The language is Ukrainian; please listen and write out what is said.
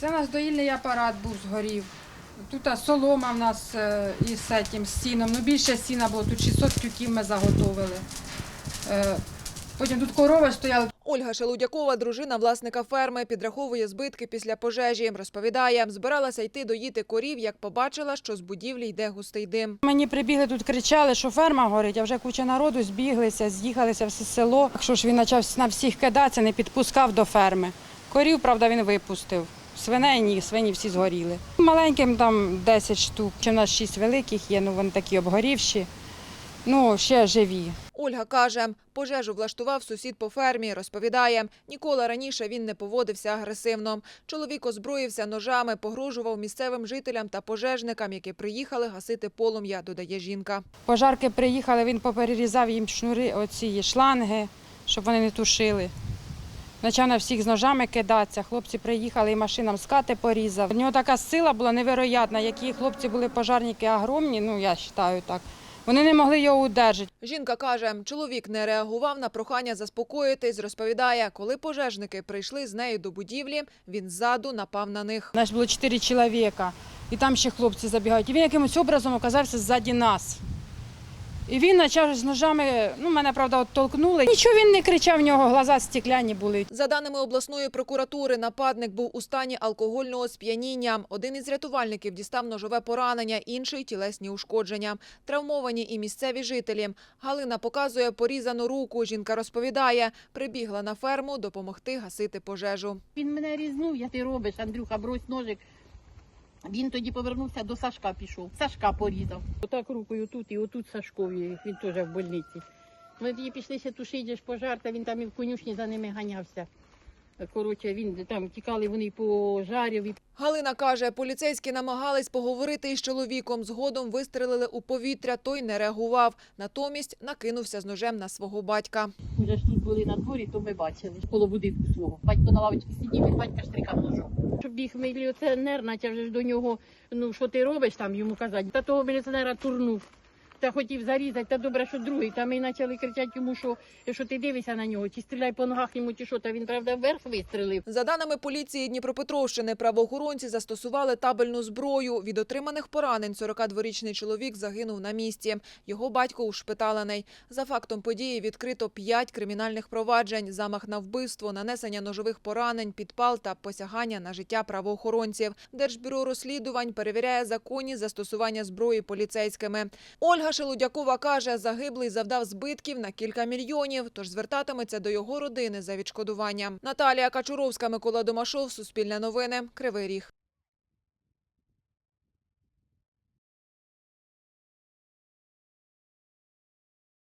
Це у нас доїльний апарат був згорів. Тут а, солома в нас е, із цим, з сіном. Ну більше сіна було, тут 600 тюків ми заготовили. Е, Потім тут корови стояли, Ольга Шелудякова, дружина власника ферми, підраховує збитки після пожежі. Розповідає, збиралася йти доїти корів, як побачила, що з будівлі йде густий дим. Мені прибігли тут, кричали, що ферма горить, а вже куча народу збіглися, з'їхалися все село. Якщо ж він почав на всіх кидатися, не підпускав до ферми. Корів, правда, він випустив. Свиней ні, свині всі згоріли. Маленьким там 10 штук. Чи в нас 6 великих є, ну вони такі обгорівші. Ну, ще живі. Ольга каже, пожежу влаштував сусід по фермі. Розповідає, ніколи раніше він не поводився агресивно. Чоловік озброївся ножами, погрожував місцевим жителям та пожежникам, які приїхали гасити полум'я, додає жінка. Пожарки приїхали, він поперерізав їм шнури, оці шланги, щоб вони не тушили. Почав всіх з ножами кидатися. Хлопці приїхали і машинам скати порізав. У нього така сила була невероятна. Які хлопці були пожарники огромні, ну я вважаю так. Вони не могли його удержати. Жінка каже, чоловік не реагував на прохання заспокоїтись. Розповідає, коли пожежники прийшли з нею до будівлі, він ззаду напав на них. У нас було чотири чоловіка, і там ще хлопці забігають. І він якимось образом оказався ззаді нас. І він почав з ножами, ну мене правда от толкнули. Нічого він не кричав, в нього глаза стекляні були. За даними обласної прокуратури, нападник був у стані алкогольного сп'яніння. Один із рятувальників дістав ножове поранення, інший – тілесні ушкодження. Травмовані і місцеві жителі. Галина показує порізану руку. Жінка розповідає, прибігла на ферму допомогти гасити пожежу. Він мене різнув, я ти робиш, Андрюха, брось ножик. Він тоді повернувся до Сашка пішов. Сашка порізав. Отак рукою тут і отут Сашкові, він теж в больниці. Ми тоді пішлися тушити ж пожар, та він там і в конюшні за ними ганявся. Коротше, він там тікали вони і пожарів, і Галина каже, поліцейські намагались поговорити із чоловіком. Згодом вистрелили у повітря, той не реагував. Натомість накинувся з ножем на свого батька. вже ж тут були на дворі, то ми бачили. Коло будинку свого. Батько на лавочці сидів, і батька штрикав ножом. Щоб їх міліціонер, наче вже ж до нього, ну що ти робиш там йому казати. Та того міліціонера турнув. Та хотів зарізати, та добре, що другий. Та ми почали кричати йому, що, що ти дивишся на нього, чи стріляй по ногах йому, чи що. Та він, правда, вверх вистрелив. За даними поліції Дніпропетровщини, правоохоронці застосували табельну зброю. Від отриманих поранень 42-річний чоловік загинув на місці. Його батько ушпиталений. За фактом події відкрито п'ять кримінальних проваджень: замах на вбивство, нанесення ножових поранень, підпал та посягання на життя правоохоронців. Держбюро розслідувань перевіряє законні застосування зброї поліцейськими. Ольга Шелудякова каже, загиблий завдав збитків на кілька мільйонів, тож звертатиметься до його родини за відшкодування. Наталія Качуровська, Микола Домашов, Суспільне новини, Кривий Ріг.